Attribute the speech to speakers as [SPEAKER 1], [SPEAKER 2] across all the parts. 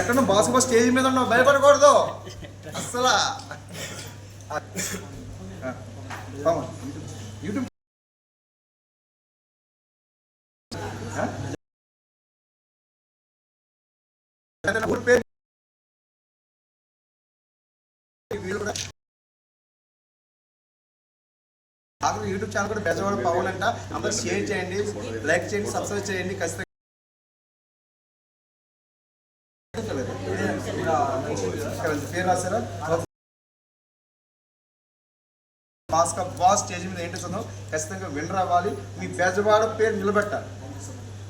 [SPEAKER 1] ఎక్కడ boss boss stage మీద ఉన్నావు? భయపడకూడదు. అస్సలా. యూట్యూబ్ ఊరి పేరు యూట్యూబ్ ఛానల్ కూడా బెజవాడ పవన్ అంట. అందరూ షేర్ చేయండి లైక్ చేయండి సబ్స్క్రైబ్ చేయండి. ఖచ్చితంగా పేరు రాశారా బాస్ స్టేజ్ మీద ఏంటి చదువు ఖచ్చితంగా విన్ రావాలి మీ బెజవాడ పేరు నిలబెట్టాలి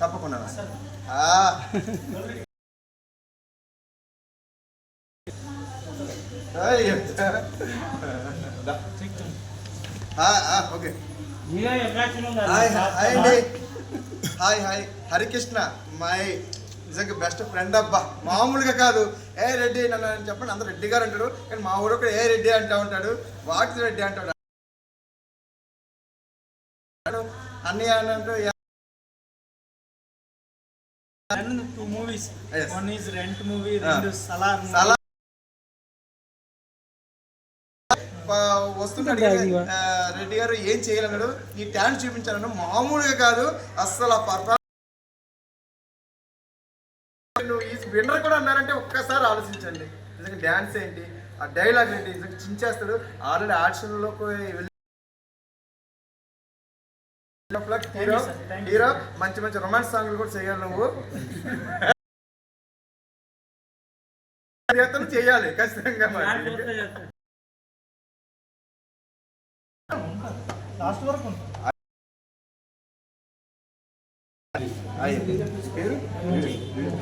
[SPEAKER 1] తప్పకుండా okay hi hi hi Harikrishna my నిజంగా బెస్ట్ ఫ్రెండ్ అబ్బా. మామూలుగా కాదు. ఏ రెడ్డి నన్ను అని చెప్పండి అందరూ రెడ్డి గారు అంటారు. కానీ మా ఊరు కూడా ఏ రెడ్డి అంటూ ఉంటాడు. వాటి రెడ్డి అంటాడు అన్నయ్య అని అంటూ.
[SPEAKER 2] Two movies
[SPEAKER 1] Yes.
[SPEAKER 2] One is rent movie. రెండు సలార్
[SPEAKER 1] ఆ, రెడ్డి గారు ఏం చేయాలన్నాడు? ఈ టాలెంట్ చూపించాలన్నాడు. మామూలుగా కాదు. అస్సలు పర్ఫార్మెన్స్ విన్నర్ కూడా అన్నారంటే ఒక్కసారి ఆలోచించండి. నిజంగా డ్యాన్స్ ఏంటి? ఆ డైలాగ్ ఏంటి? నిజంగా చించేస్తాడు. ఆల్రెడీ యాక్షన్లోకి వెళ్ళి హీరో. హీరో మంచి మంచి రొమాన్స్ సాంగ్లు కూడా చేయాలి నువ్వు. చేయాలి. ఖచ్చితంగా.
[SPEAKER 2] లాస్ట్ వరకు.
[SPEAKER 1] పేరు?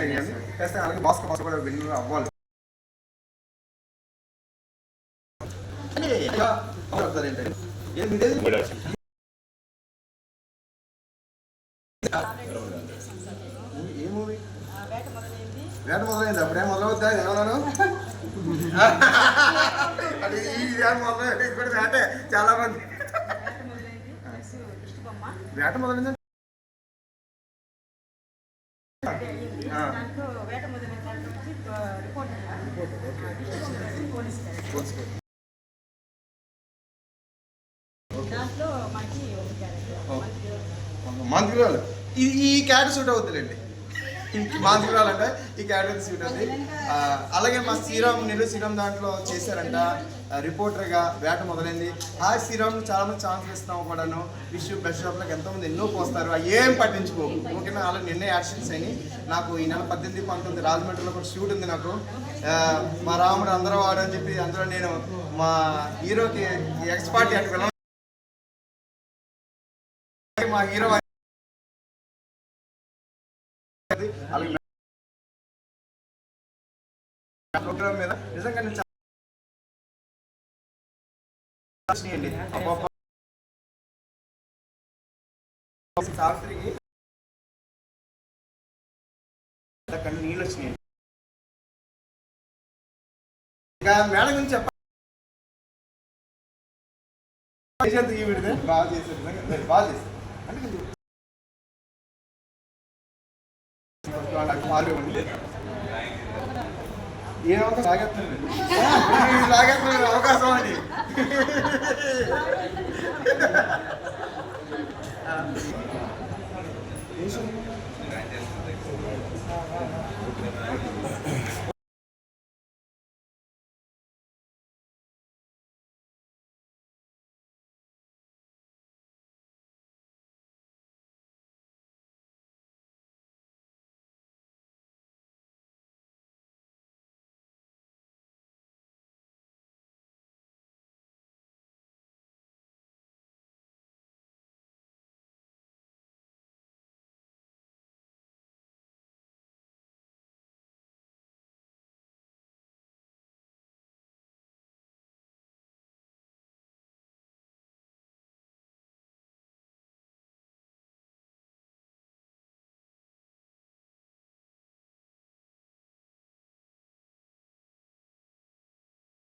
[SPEAKER 1] చేయండి. చేస్తే అలాగే భాస్కర్ భాస్కర్ కూడా విన్నర్ అవ్వాలి? ఏం మూవీ? వేట మొదలైంది. అప్పుడే మొదలవుతా ఏమన్నాను అది ఈ వేట మొదలైంది. వేటే. చాలా మంది. వేట మొదలైంది.
[SPEAKER 3] దాంట్లో మనకి ఒక క్యారెక్టర్
[SPEAKER 1] మాంత్రికురాలు. ఈ ఈ క్యారెక్టర్ సూట్ అవుతుందండి. మాంత్రికురాలు అంటే ఈ క్యారెక్టర్ సూట్ అవుతుంది అలాగే మా శ్రీరామ్ నిలు శ్రీరామ్ దాంట్లో చేశారంట. రిపోర్టర్గా వేట మొదలైంది ఆ శ్రీరామ్ చాలా మంది ఛాన్స్ ఇస్తాం కూడాను విష్ బెస్ట్ షాప్లకు ఎంతో మంది ఎన్నో పోస్తారు అవి ఏం పట్టించుకో ఓకేనా అలా నిన్నే యాక్షన్స్ అయినాయి నాకు ఈ నెల పద్దెనిమిది పంతొమ్మిది రాజమండ్రిలో కూడా షూట్ ఉంది నాకు మా రాముడు అందరూ వాడు అని చెప్పి అందులో నేను మా హీరోకి ఎక్స్పర్ట్ అటు వెళ్ళాను మా హీరో ప్రోగ్రామ్ మీద నిజంగా సావిత్రికి నీళ్ళు వచ్చినాయి ఇంకా మేడం గురించి చెప్ప ఈ విడితే బాగా చేశారు బాగా చేశారు అంటే కొంచెం ఏ అవకాశం? లాగేస్తుంది లాగేస్తుంది అవకాశం అని సినిమా?